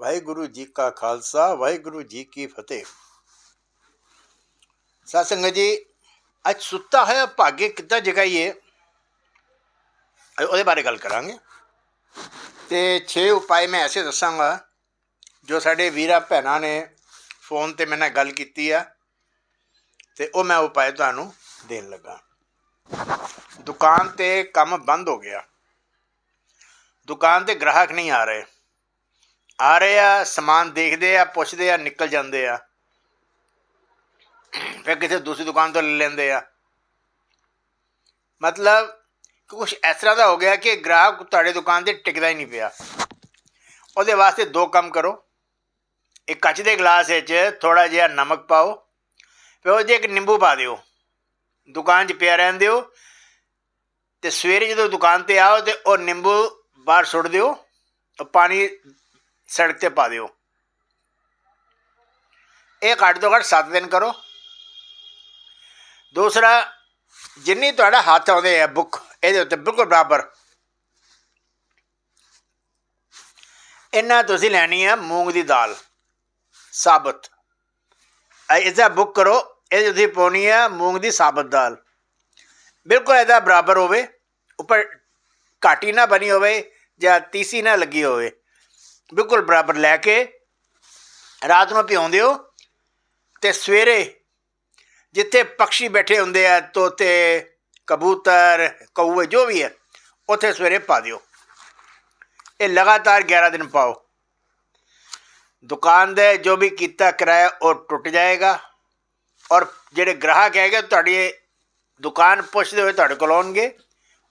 ਵਾਹਿਗੁਰੂ ਜੀ ਕਾ ਖਾਲਸਾ, ਵਾਹਿਗੁਰੂ ਜੀ ਕੀ ਫਤਿਹ। ਸਾਧ ਜੀ, ਅੱਜ ਸੁੱਤਾ ਹੋਇਆ ਭਾਗੇ ਕਿੱਦਾਂ ਜਗਾਈਏ? ਅ- ਉਹਦੇ ਬਾਰੇ ਗੱਲ ਕਰਾਂਗੇ। ਤੇ 6 ਉਪਾਅ ਮੈਂ ਐਸੇ ਦੱਸਾਂਗਾ, ਜੋ ਸਾਡੇ ਵੀਰਾ ਭੈਣਾਂ ਨੇ ਫੋਨ ਤੇ ਮੇਰੇ ਗੱਲ ਕੀਤੀ ਆ, ਤੇ ਉਹ ਮੈਂ ਉਪਾਅ ਤੁਹਾਨੂੰ ਦੇਣ ਲੱਗਾ। ਦੁਕਾਨ ਤੇ ਕੰਮ ਬੰਦ ਹੋ ਗਿਆ। ਦੁਕਾਨ ਤੇ ਗ੍ਰਾਹਕ ਨਹੀਂ ਆ ਰਹੇ। ਆ ਰਹੇ ਆ, ਸਮਾਨ ਦੇਖਦੇ ਆ, ਪੁੱਛਦੇ ਆ, ਨਿਕਲ ਜਾਂਦੇ ਆ। ਫਿਰ ਕਿਸੇ ਦੂਸਰੀ ਦੁਕਾਨ ਤੋਂ ਲੈ ਲੈਂਦੇ ਆ। ਮਤਲਬ ਕੁਝ ਇਸ ਤਰ੍ਹਾਂ ਦਾ ਹੋ ਗਿਆ ਕਿ ਗ੍ਰਾਹਕ ਤੁਹਾਡੇ ਦੁਕਾਨ ਤੇ ਟਿਕਦਾ ਹੀ ਨਹੀਂ ਪਿਆ। ਉਹਦੇ ਵਾਸਤੇ ਦੋ ਕੰਮ ਕਰੋ। ਇੱਕ ਕੱਚ ਦੇ ਗਲਾਸ ਵਿੱਚ ਥੋੜਾ ਜਿਹਾ ਨਮਕ ਪਾਓ, ਫਿਰ ਉਹਦੇ ਇੱਕ ਨਿੰਬੂ ਪਾ ਦਿਓ। ਦੁਕਾਨ 'ਚ ਪਿਆ ਰਹਿਣ ਦਿਓ ਤੇ ਸਵੇਰੇ ਜਦੋਂ ਦੁਕਾਨ ਤੇ ਆਓ ਤੇ ਉਹ ਨਿੰਬੂ ਬਾਹਰ ਸੁੱਟ ਦਿਓ ਪਾਣੀ ਸੜਕ ਤੇ ਪਾ ਦਿਓ। ਇਹ ਘੱਟ ਤੋਂ ਘੱਟ 7 ਦਿਨ ਕਰੋ। ਦੂਸਰਾ, ਜਿੰਨੀ ਤੁਹਾਡਾ ਹੱਥ ਆਉਂਦੇ ਆ ਬੁੱਕ, ਇਹਦੇ ਉੱਤੇ ਬਿਲਕੁਲ ਬਰਾਬਰ। ਇਹਨਾਂ ਤੁਸੀਂ ਲੈਣੀ ਹੈ ਮੂੰਗ ਦੀ ਦਾਲ, ਸਾਬਤ। ਇਹਦਾ ਬੁੱਕ ਕਰੋ, ਇਹ ਤੁਸੀਂ ਪਾਉਣੀ ਹੈ ਮੂੰਗ ਦੀ ਸਾਬਤ ਦਾਲ। ਬਿਲਕੁਲ ਇਹਦਾ ਬਰਾਬਰ ਹੋਵੇ, ਉੱਪਰ ਘਾਟੀ ਨਾ ਬਣੀ ਹੋਵੇ ਜਾਂ ਤੀਸੀ ਨਾ ਲੱਗੀ ਹੋਵੇ। ਬਿਲਕੁਲ ਬਰਾਬਰ ਲੈ ਕੇ ਰਾਤ ਨੂੰ ਭਿਉਂ ਦਿਓ ਤੇ ਸਵੇਰੇ ਜਿੱਥੇ ਪੰਛੀ ਬੈਠੇ ਹੁੰਦੇ ਆ ਤੋਤੇ ਕਬੂਤਰ, ਕਊਏ, ਜੋ ਵੀ ਹੈ, ਉੱਥੇ ਸਵੇਰੇ ਪਾ ਦਿਓ। ਇਹ ਲਗਾਤਾਰ 11 ਦਿਨ ਪਾਓ। ਦੁਕਾਨ ਦੇ ਜੋ ਵੀ ਕੀਤਾ ਕਿਰਾਇਆ ਉਹ ਟੁੱਟ ਜਾਏਗਾ ਔਰ ਜਿਹੜੇ ਗ੍ਰਾਹਕ ਹੈਗੇ ਤੁਹਾਡੀ ਦੁਕਾਨ ਪੁੱਛਦੇ ਹੋਏ ਤੁਹਾਡੇ ਕੋਲ ਆਉਣਗੇ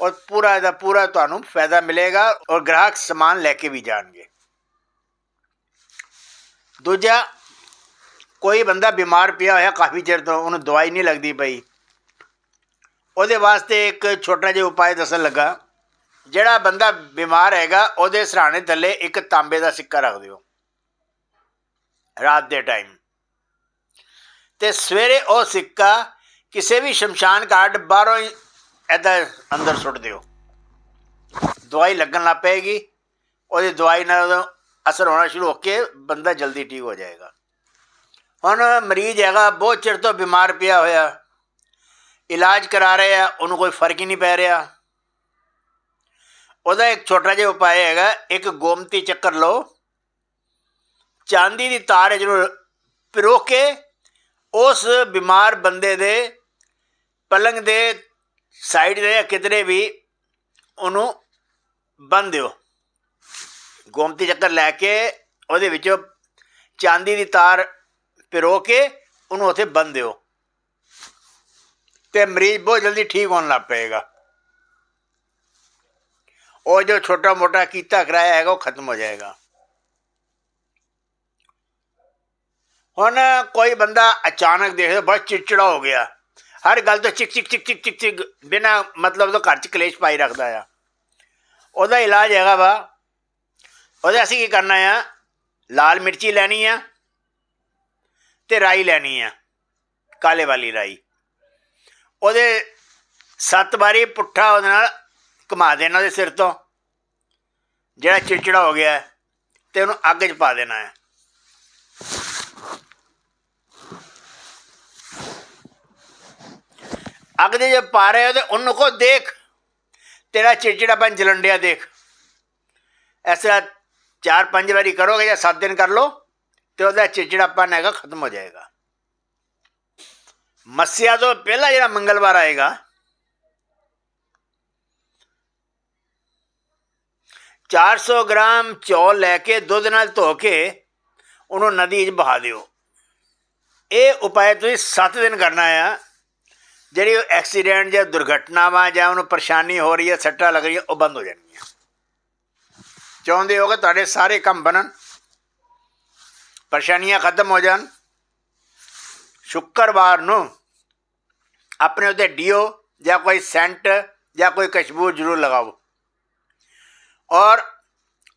ਔਰ ਪੂਰਾ ਦਾ ਪੂਰਾ ਤੁਹਾਨੂੰ ਫਾਇਦਾ ਮਿਲੇਗਾ ਔਰ ਗ੍ਰਾਹਕ ਸਮਾਨ ਲੈ ਕੇ ਵੀ ਜਾਣਗੇ। ਦੂਜਾ, ਕੋਈ ਬੰਦਾ ਬਿਮਾਰ ਪਿਆ ਹੋਇਆ ਕਾਫੀ ਚਿਰ ਤੋਂ, ਉਹਨੂੰ ਦਵਾਈ ਨਹੀਂ ਲੱਗਦੀ ਪਈ। ਉਹਦੇ ਵਾਸਤੇ ਇੱਕ ਛੋਟਾ ਜਿਹਾ ਉਪਾਅ ਦੱਸਣ ਲੱਗਾ, ਜਿਹੜਾ ਬੰਦਾ ਬਿਮਾਰ ਹੈਗਾ, ਉਹਦੇ ਸਰਾਣੇ ਥੱਲੇ ਇੱਕ ਤਾਂਬੇ ਦਾ ਸਿੱਕਾ ਰੱਖ ਦਿਓ। ਰਾਤ ਦੇ ਟਾਈਮ। ਤੇ ਸਵੇਰੇ ਉਹ ਸਿੱਕਾ ਕਿਸੇ ਵੀ ਸ਼ਮਸ਼ਾਨ ਘਾਟ ਬਾਹਰੋਂ ਹੀ ਇੱਦਾਂ ਅੰਦਰ ਸੁੱਟ ਦਿਓ। ਦਵਾਈ ਲੱਗਣ ਲੱਗ ਪਏਗੀ, ਉਹਦੀ ਦਵਾਈ ਨਾਲ ਅਸਰ ਹੋਣਾ ਸ਼ੁਰੂ ਹੋ ਕੇ ਬੰਦਾ ਜਲਦੀ ਠੀਕ ਹੋ ਜਾਏਗਾ। ਹੁਣ ਮਰੀਜ਼ ਹੈਗਾ, ਬਹੁਤ ਚਿਰ ਤੋਂ ਬਿਮਾਰ ਪਿਆ ਹੋਇਆ। ਇਲਾਜ ਕਰਾ ਰਹੇ ਆ, ਉਹਨੂੰ ਕੋਈ ਫ਼ਰਕ ਹੀ ਨਹੀਂ ਪੈ ਰਿਹਾ। ਉਹਦਾ ਇੱਕ ਛੋਟਾ ਜਿਹਾ ਉਪਾਅ ਹੈਗਾ, ਇੱਕ ਗੋਮਤੀ ਚੱਕਰ ਲਓ। ਚਾਂਦੀ ਦੀ ਤਾਰ ਜਿਹਨੂੰ ਪਿਰੋ ਕੇ ਉਸ ਬਿਮਾਰ ਬੰਦੇ ਦੇ ਪਲੰਗ ਦੇ ਸਾਈਡ ਦੇ ਕਿਧਰੇ ਵੀ ਉਹਨੂੰ ਬੰਨ ਦਿਓ। ਗੋਮਤੀ ਚੱਕਰ ਲੈ ਕੇ ਉਹਦੇ ਵਿੱਚ ਚਾਂਦੀ ਦੀ ਤਾਰ ਪਿਰੋ ਕੇ ਉਹਨੂੰ ਉੱਥੇ ਬੰਨ ਦਿਓ। ਤੇ ਮਰੀਜ਼ ਬਹੁਤ ਜਲਦੀ ਠੀਕ ਹੋਣ ਲੱਗ ਪਏਗਾ। ਉਹ ਜੋ ਛੋਟਾ ਮੋਟਾ ਕੀਤਾ, ਕਰਾਇਆ ਹੈਗਾ, ਉਹ ਖਤਮ ਹੋ ਜਾਏਗਾ। ਹੁਣ ਕੋਈ ਬੰਦਾ ਅਚਾਨਕ ਦੇਖਦਾ ਬੜਾ ਚਿੜਚਿੜਾ ਹੋ ਗਿਆ। ਹਰ ਗੱਲ ਤੋਂ ਚਿਕ ਚਿਕ ਚਿਕ ਚਿਕ ਚਿਕ ਚਿਕ, ਬਿਨਾ ਮਤਲਬ ਤੋਂ ਘਰ ਚ ਕਲੇਸ਼ ਪਾਈ ਰੱਖਦਾ ਆ। ਉਹਦਾ ਇਲਾਜ ਹੈਗਾ ਵਾ ਉਹਦੇ ਅਸੀਂ ਕੀ ਕਰਨਾ ਆ? ਲਾਲ ਮਿਰਚੀ ਲੈਣੀ ਆ ਤੇ ਰਾਈ ਲੈਣੀ ਆ ਕਾਲੇ ਵਾਲੀ ਰਾਈ। ਉਹਦੇ ਸੱਤ ਵਾਰੀ ਪੁੱਠਾ ਉਹਦੇ ਨਾਲ ਘੁਮਾ ਦੇਣਾ ਉਹਦੇ ਸਿਰ ਤੋਂ। ਜਿਹੜਾ ਚਿੜਚਿੜਾ ਹੋ ਗਿਆ ਹੈ, ਤੇ ਉਹਨੂੰ ਅੱਗ 'ਚ ਪਾ ਦੇਣਾ ਹੈ ਅੱਗ ਦੇ ਜੇ ਪਾ ਰਹੇ ਹੋ ਤੇ ਉਹਨੂੰ ਕੋ ਦੇਖ ਤੇਰਾ ਚਿੜਚਿੜਾਪਨ ਜਲਣ ਡਿਆ ਦੇਖ। ਐਸਾ ਚਾਰ ਪੰਜ ਵਾਰੀ ਕਰੋਗੇ ਜਾਂ ਸੱਤ ਦਿਨ ਕਰ ਲੋ ਤੇ ਉਹਦਾ ਚਿੜਚਿੜਾਪਨ ਹੈਗਾ ਖਤਮ ਹੋ ਜਾਏਗਾ ਮੱਸਿਆ ਤੋਂ ਪਹਿਲਾਂ ਜਿਹੜਾ ਮੰਗਲਵਾਰ ਆਏਗਾ ਚਾਰ ਸੌ ਗ੍ਰਾਮ ਚੌਲ ਲੈ ਕੇ ਦੁੱਧ ਨਾਲ ਧੋ ਕੇ ਉਹਨੂੰ ਨਦੀ 'ਚ ਬਹਾ ਦਿਓ ਇਹ ਉਪਾਅ ਤੁਸੀਂ 7 ਦਿਨ ਕਰਨਾ ਆ ਜਿਹੜੀ ਐਕਸੀਡੈਂਟ ਜਾਂ ਦੁਰਘਟਨਾਵਾਂ ਜਾਂ ਉਹਨੂੰ ਪਰੇਸ਼ਾਨੀ ਹੋ ਰਹੀ ਹੈ ਸੱਟਾਂ ਲੱਗ ਰਹੀਆਂ ਉਹ ਬੰਦ ਹੋ ਜਾਣਗੀਆਂ ਚਾਹੁੰਦੇ ਹੋ ਕਿ ਤੁਹਾਡੇ ਸਾਰੇ ਕੰਮ ਬਣਨ? ਪਰੇਸ਼ਾਨੀਆਂ ਖਤਮ ਹੋ ਜਾਣ। ਸ਼ੁੱਕਰਵਾਰ ਨੂੰ ਆਪਣੇ ਉੱਤੇ ਡੀਓ ਜਾਂ ਕੋਈ ਸੈਂਟ ਜਾਂ ਕੋਈ ਖੁਸ਼ਬੂ ਜ਼ਰੂਰ ਲਗਾਓ। ਔਰ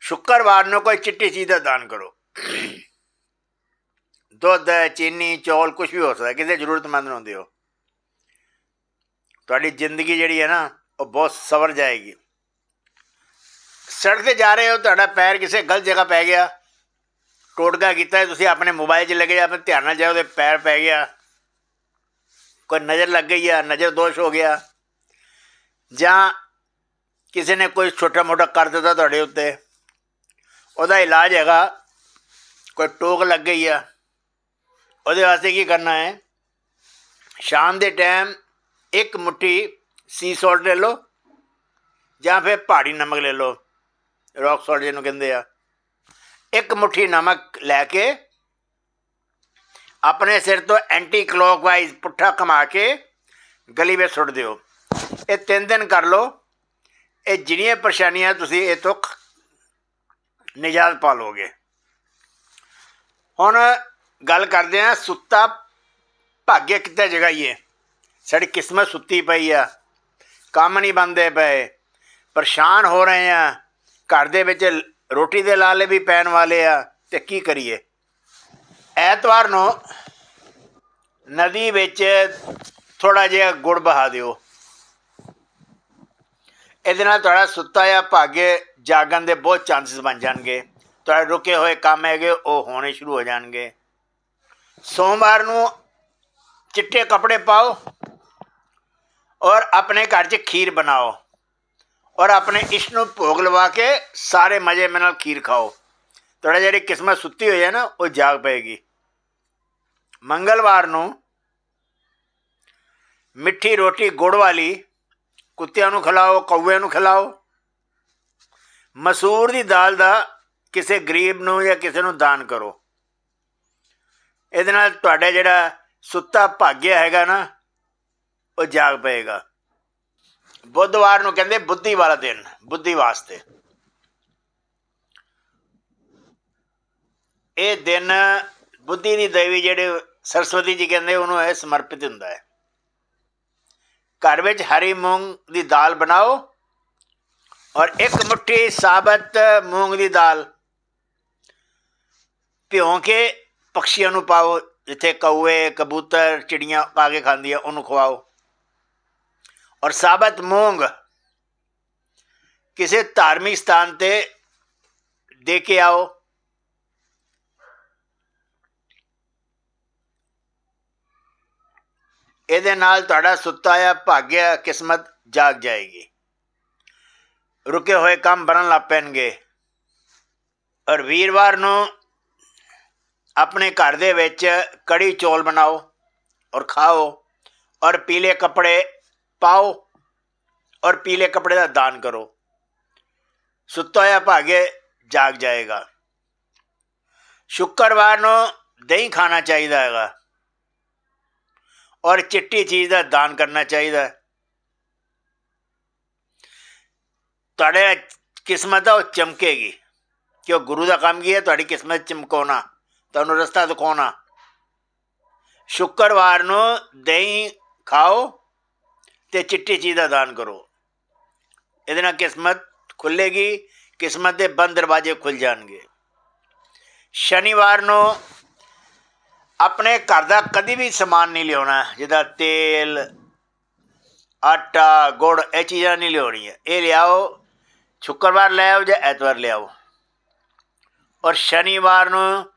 ਸ਼ੁੱਕਰਵਾਰ ਨੂੰ ਕੋਈ ਚਿੱਟੀ ਚੀਜ਼ ਦਾ ਦਾਨ ਕਰੋ। ਦੁੱਧ, ਚੀਨੀ, ਚੌਲ ਕੁਝ ਵੀ ਹੋ ਸਕਦਾ, ਕਿਸੇ ਜ਼ਰੂਰਤਮੰਦ ਨੂੰ ਹੋ ਤੁਹਾਡੀ ਜ਼ਿੰਦਗੀ ਜਿਹੜੀ ਹੈ ਨਾ, ਉਹ ਬਹੁਤ ਸਵਰ ਜਾਏਗੀ। ਸੜਕ ਤੇ ਜਾ ਰਹੇ ਹੋ, ਤੁਹਾਡਾ ਪੈਰ ਕਿਸੇ ਗਲਤ ਜਗ੍ਹਾ ਪੈ ਗਿਆ। ਟੋਟਕਾ ਕੀਤਾ, ਤੁਸੀਂ ਆਪਣੇ ਮੋਬਾਈਲ 'ਚ ਲੱਗੇ, ਆਪਣੇ ਧਿਆਨ ਨਾਲ ਜਾਓ, ਉਹਦੇ ਪੈਰ ਪੈ ਗਿਆ। ਕੋਈ ਨਜ਼ਰ ਲੱਗ ਗਈ ਆ, ਨਜ਼ਰ ਦੋਸ਼ ਹੋ ਗਿਆ। ਜਾਂ ਕਿਸੇ ਨੇ ਕੋਈ ਛੋਟਾ ਮੋਟਾ ਕਰ ਦਿੱਤਾ ਤੁਹਾਡੇ ਉੱਤੇ। ਉਹਦਾ ਇਲਾਜ ਹੈਗਾ, ਕੋਈ ਟੋਕ ਲੱਗ ਗਈ ਆ। ਉਹਦੇ ਵਾਸਤੇ ਕੀ ਕਰਨਾ ਹੈ? ਸ਼ਾਮ ਦੇ ਟਾਈਮ ਇੱਕ ਮੁੱਠੀ ਸੀ ਸਾਲਟ ਲੈ ਲਓ, ਜਾਂ ਫਿਰ ਪਹਾੜੀ ਨਮਕ ਲੈ ਲਓ। ਰੌਕ ਸਾਲਟ ਜਿਹਨੂੰ ਕਹਿੰਦੇ ਆ, ਇੱਕ ਮੁੱਠੀ ਨਮਕ ਲੈ ਕੇ ਆਪਣੇ ਸਿਰ ਤੋਂ ਐਂਟੀ ਕਲੋਕਵਾਈਜ਼ ਪੁੱਠਾ ਕਮਾ ਕੇ ਗਲੀ ਵਿੱਚ ਸੁੱਟ ਦਿਓ। ਇਹ ਤਿੰਨ ਦਿਨ ਕਰ ਲਓ। ਇਹ ਜਿਹੜੀਆਂ ਪਰੇਸ਼ਾਨੀਆਂ ਤੁਸੀਂ ਇਹ ਤੋਂ ਨਿਜਾਤ ਪਾ ਲਓਗੇ। ਹੁਣ ਗੱਲ ਕਰਦੇ ਆ ਸੁੱਤਾ ਭਾਗਿਆ ਕਿੱਥੇ ਜਗਾਈਏ। ਸਾਡੀ ਕਿਸਮਤ ਸੁੱਤੀ ਪਈ ਆ। ਕੰਮ ਨਹੀਂ ਬੰਦੇ ਪਏ। ਪਰੇਸ਼ਾਨ ਹੋ ਰਹੇ ਆ। ਘਰ ਦੇ ਵਿੱਚ ਰੋਟੀ ਦੇ ਲਾਲੇ ਵੀ ਪੈਣ ਵਾਲੇ ਆ, ਤੇ ਕੀ ਕਰੀਏ? ਐਤਵਾਰ ਨੂੰ ਨਦੀ ਵਿੱਚ ਥੋੜਾ ਜਿਹਾ ਗੁੜ ਬਹਾ ਦਿਓ। ਇਹਦੇ ਨਾਲ ਤੁਹਾਡਾ ਸੁੱਤਾ ਜਾਂ ਭਾਗੇ ਜਾਗਣ ਦੇ ਬਹੁਤ ਚਾਂਸਸ ਬਣ ਜਾਣਗੇ। ਤੁਹਾਡੇ ਰੁਕੇ ਹੋਏ ਕੰਮ ਹੈਗੇ, ਉਹ ਹੋਣੇ ਸ਼ੁਰੂ ਹੋ ਜਾਣਗੇ। ਸੋਮਵਾਰ ਨੂੰ ਚਿੱਟੇ ਕੱਪੜੇ ਪਾਓ ਔਰ ਆਪਣੇ ਘਰ 'ਚ ਖੀਰ ਬਣਾਓ। ਔਰ ਆਪਣੇ ਇਸ਼ਟ ਨੂੰ ਭੋਗ ਲਵਾ ਕੇ ਸਾਰੇ ਮਜ਼ੇ ਨਾਲ ਖੀਰ ਖਾਓ। ਤੁਹਾਡਾ ਜਿਹੜੀ ਕਿਸਮਤ ਸੁੱਤੀ ਹੋਈ ਹੈ ਨਾ, ਉਹ ਜਾਗ ਪਏਗੀ। ਮੰਗਲਵਾਰ ਨੂੰ ਮਿੱਠੀ ਰੋਟੀ ਗੁੜ ਵਾਲੀ ਕੁੱਤਿਆਂ ਨੂੰ ਖਿਲਾਓ ਕੌਵੇ ਨੂੰ ਖਿਲਾਓ। ਮਸੂਰ ਦੀ ਦਾਲ ਦਾ ਕਿਸੇ ਗਰੀਬ ਨੂੰ ਜਾਂ ਕਿਸੇ ਨੂੰ ਦਾਨ ਕਰੋ। ਇਹਦੇ ਨਾਲ ਤੁਹਾਡਾ ਜਿਹੜਾ ਸੁੱਤਾ ਭਾਗਿਆ ਹੈਗਾ ਨਾ, ਉਹ ਜਾਗ ਪਏਗਾ। ਬੁੱਧਵਾਰ ਨੂੰ ਕਹਿੰਦੇ ਬੁੱਧੀ ਵਾਲਾ ਦਿਨ, ਬੁੱਧੀ ਵਾਸਤੇ। ਇਹ ਦਿਨ ਬੁੱਧੀ ਦੀ ਦੇਵੀ ਜਿਹੜੇ ਸਰਸਵਤੀ ਜੀ ਕਹਿੰਦੇ, ਉਹਨੂੰ ਇਹ ਸਮਰਪਿਤ ਹੁੰਦਾ ਹੈ। ਘਰ ਵਿੱਚ ਹਰੀ ਮੂੰਗ ਦੀ ਦਾਲ ਬਣਾਓ ਔਰ ਇੱਕ ਮੁੱਠੀ ਸਾਬਤ ਮੂੰਗ ਦੀ ਦਾਲ ਭਿਉਂ ਕੇ ਪਕਸ਼ੀਆਂ ਨੂੰ ਪਾਓ, ਜਿੱਥੇ ਕੌਏ, ਕਬੂਤਰ, ਚਿੜੀਆਂ ਪਾ ਕੇ ਖਾਂਦੀਆਂ, ਉਹਨੂੰ ਖਵਾਓ। ਔਰ ਸਾਬਤ ਮੂੰਗ ਕਿਸੇ ਧਾਰਮਿਕ ਸਥਾਨ ਤੇ ਦੇ ਕੇ ਆਓ। ਇਹਦੇ ਨਾਲ ਤੁਹਾਡਾ ਸੁੱਤਾ ਆ ਭਾਗਿਆ ਕਿਸਮਤ ਜਾਗ ਜਾਏਗੀ। ਰੁਕੇ ਹੋਏ ਕੰਮ ਬਣਨ ਲੱਗ ਪੈਣਗੇ। ਔਰ ਵੀਰਵਾਰ ਨੂੰ ਆਪਣੇ ਘਰ ਦੇ ਵਿੱਚ ਕੜੀ ਚੌਲ ਬਣਾਓ ਔਰ ਖਾਓ ਔਰ ਪੀਲੇ ਕੱਪੜੇ ਪਾਓ ਔਰ ਪੀਲੇ ਕੱਪੜੇ ਦਾ ਦਾਨ ਕਰੋ। ਸੁੱਤਾ ਹੋਇਆ ਭਾਗੇ ਜਾਗ ਜਾਏਗਾ। ਸ਼ੁੱਕਰਵਾਰ ਨੂੰ ਦਹੀਂ ਖਾਣਾ ਚਾਹੀਦਾ ਹੈਗਾ। ਔਰ ਚਿੱਟੀ ਚੀਜ਼ ਦਾ ਦਾਨ ਕਰਨਾ ਚਾਹੀਦਾ। ਤੁਹਾਡੇ ਕਿਸਮਤ ਆ ਉਹ ਚਮਕੇਗੀ। ਕਿ ਉਹ ਗੁਰੂ ਦਾ ਕੰਮ ਕੀ ਹੈ? ਤੁਹਾਡੀ ਕਿਸਮਤ ਚਮਕਾਉਣਾ, ਤੁਹਾਨੂੰ ਰਸਤਾ ਦਿਖਾਉਣਾ। ਸ਼ੁੱਕਰਵਾਰ ਨੂੰ ਦਹੀਂ ਖਾਓ ਤੇ ਚਿੱਟੀ ਚੀਜ਼ ਦਾ ਦਾਨ ਕਰੋ। ਇਹਦੇ ਨਾਲ ਕਿਸਮਤ ਖੁੱਲੇਗੀ, ਕਿਸਮਤ ਦੇ ਬੰਦ ਦਰਵਾਜ਼ੇ ਖੁੱਲ ਜਾਣਗੇ। ਸ਼ਨੀਵਾਰ ਨੂੰ ਆਪਣੇ ਘਰ ਦਾ ਕਦੀ ਵੀ ਸਮਾਨ ਨਹੀਂ ਲਿਆਉਣਾ ਜਿਹਦਾ ਤੇਲ, ਆਟਾ, ਗੁੜ, ਇਹ ਚੀਜ਼ਾਂ ਨਹੀਂ ਲਿਆਉਣੀਆਂ। ਇਹ ਲਿਆਓ, ਸ਼ੁੱਕਰਵਾਰ ਲੈ ਆਓ ਜਾਂ ਐਤਵਾਰ ਲਿਆਓ ਔਰ ਸ਼ਨੀਵਾਰ ਨੂੰ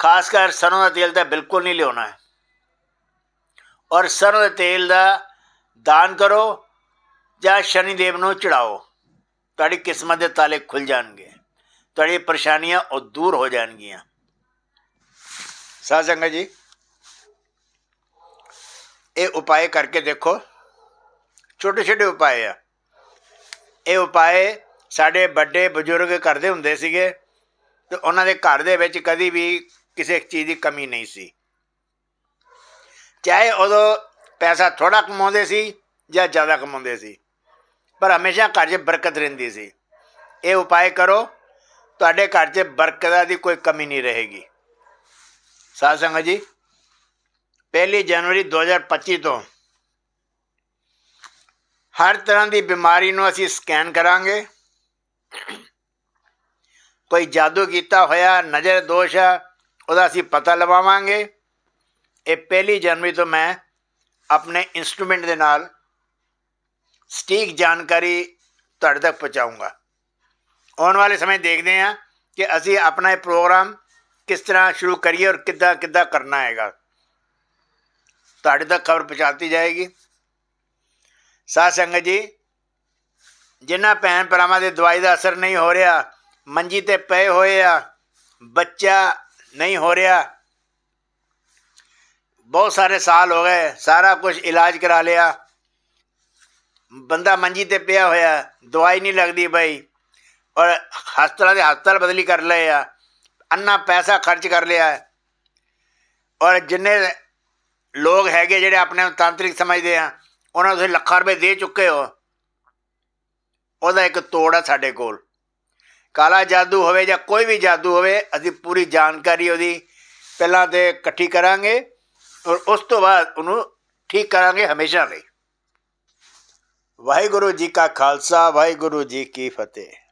ਖਾਸ ਕਰ ਸਰੋਂ ਦਾ ਤੇਲ ਤਾਂ ਬਿਲਕੁਲ ਨਹੀਂ ਲਿਆਉਣਾ। ਔਰ ਸਰੋਂ ਦੇ ਤੇਲ ਦਾ ਦਾਨ ਕਰੋ ਜਾਂ ਸ਼ਨੀ ਦੇਵ ਨੂੰ ਚੜਾਓ। ਤੁਹਾਡੀ ਕਿਸਮਤ ਦੇ ਤਾਲੇ ਖੁੱਲ ਜਾਣਗੇ। ਤੁਹਾਡੀ ਪਰੇਸ਼ਾਨੀਆਂ ਉਹ ਦੂਰ ਹੋ ਜਾਣਗੀਆਂ। ਸਾਧ ਸੰਗਤ ਜੀ, ਇਹ ਉਪਾਏ ਕਰਕੇ ਦੇਖੋ। ਛੋਟੇ ਛੋਟੇ ਉਪਾਏ ਆ। ਇਹ ਉਪਾਏ ਸਾਡੇ ਵੱਡੇ ਬਜ਼ੁਰਗ ਕਰਦੇ ਹੁੰਦੇ ਸੀਗੇ ਤੇ ਉਹਨਾਂ ਦੇ ਘਰ ਦੇ ਵਿੱਚ ਕਦੀ ਵੀ ਕਿਸੇ ਚੀਜ਼ ਦੀ ਕਮੀ ਨਹੀਂ ਸੀ। ਚਾਹੇ ਉਦੋਂ ਪੈਸਾ ਥੋੜਾ ਕਮਾਉਂਦੇ ਸੀ ਜਾਂ ਜ਼ਿਆਦਾ ਕਮਾਉਂਦੇ ਸੀ। ਪਰ ਹਮੇਸ਼ਾ ਘਰ 'ਚ ਬਰਕਤ ਰਹਿੰਦੀ ਸੀ। ਇਹ ਉਪਾਏ ਕਰੋ, ਤੁਹਾਡੇ ਘਰ 'ਚ ਬਰਕਤਾਂ ਦੀ ਕੋਈ ਕਮੀ ਨਹੀਂ ਰਹੇਗੀ। ਸਾਧ ਸੰਗਤ ਜੀ, ਪਹਿਲੀ ਜਨਵਰੀ 2025 ਤੋਂ ਹਰ ਤਰ੍ਹਾਂ ਦੀ ਬਿਮਾਰੀ ਨੂੰ ਅਸੀਂ ਸਕੈਨ ਕਰਾਂਗੇ। ਕੋਈ ਜਾਦੂ ਕੀਤਾ ਹੋਇਆ ਨਜ਼ਰ ਦੋਸ਼ ਆ, ਉਹਦਾ ਅਸੀਂ ਪਤਾ ਲਵਾਵਾਂਗੇ। ਇਹ ਪਹਿਲੀ ਜਨਵਰੀ ਤੋਂ ਮੈਂ ਆਪਣੇ ਇਨਸਟਰੂਮੈਂਟ ਦੇ ਨਾਲ ਸਟੀਕ ਜਾਣਕਾਰੀ ਤੁਹਾਡੇ ਤੱਕ ਪਹੁੰਚਾਊਂਗਾ ਆਉਣ ਵਾਲੇ ਸਮੇਂ ਦੇਖਦੇ ਹਾਂ ਕਿ ਅਸੀਂ ਆਪਣਾ ਇਹ ਪ੍ਰੋਗਰਾਮ ਕਿਸ ਤਰ੍ਹਾਂ ਸ਼ੁਰੂ ਕਰੀਏ ਔਰ ਕਿੱਦਾਂ ਕਿੱਦਾਂ ਕਰਨਾ ਹੈਗਾ। ਤੁਹਾਡੇ ਤੱਕ ਖਬਰ ਪਹੁੰਚਾਤੀ ਜਾਏਗੀ। ਸਾਧ ਸੰਗਤ ਜੀ, ਜਿਨ੍ਹਾਂ ਭੈਣ ਭਰਾਵਾਂ ਦੇ ਦਵਾਈ ਦਾ ਅਸਰ ਨਹੀਂ ਹੋ ਰਿਹਾ, ਮੰਜੀ ਤੇ ਪਏ ਹੋਏ ਆ, ਬੱਚਾ ਨਹੀਂ ਹੋ ਰਿਹਾ ਬਹੁਤ ਸਾਰੇ ਸਾਲ ਹੋ ਗਏ, ਸਾਰਾ ਕੁਝ ਇਲਾਜ ਕਰਾ ਲਿਆ। ਬੰਦਾ ਮੰਜੀ ਤੇ ਪਿਆ ਹੋਇਆ, ਦਵਾਈ ਨਹੀਂ ਲੱਗਦੀ ਬਈ। ਔਰ ਹਸਪਤਾਲਾਂ ਦੇ ਹਸਪਤਾਲ ਬਦਲੀ ਕਰ ਲਏ ਆ, ਅੰਨਾ ਪੈਸਾ ਖਰਚ ਕਰ ਲਿਆ। ਔਰ ਜਿੰਨੇ ਲੋਕ ਹੈਗੇ ਜਿਹੜੇ ਆਪਣੇ ਨੂੰ ਤਾਂਤਰਿਕ ਸਮਝਦੇ ਆ, ਉਹਨਾਂ ਨੂੰ ਤੁਸੀਂ ਲੱਖਾਂ ਰੁਪਏ ਦੇ ਚੁੱਕੇ ਹੋ। ਉਹਦਾ ਇੱਕ ਤੋੜ ਆ ਸਾਡੇ ਕੋਲ। ਕਾਲਾ ਜਾਦੂ ਹੋਵੇ ਜਾਂ ਕੋਈ ਵੀ ਜਾਦੂ ਹੋਵੇ, ਅਸੀਂ ਪੂਰੀ ਜਾਣਕਾਰੀ ਉਹਦੀ ਪਹਿਲਾਂ ਤੇ ਇਕੱਠੀ ਕਰਾਂਗੇ। ਔਰ ਉਸ ਤੋਂ ਬਾਅਦ ਉਹਨੂੰ ਠੀਕ ਕਰਾਂਗੇ ਹਮੇਸ਼ਾ ਲਈ। ਵਾਹਿਗੁਰੂ ਜੀ ਕਾ ਖਾਲਸਾ, ਵਾਹਿਗੁਰੂ ਜੀ ਕੀ ਫਤਿਹ।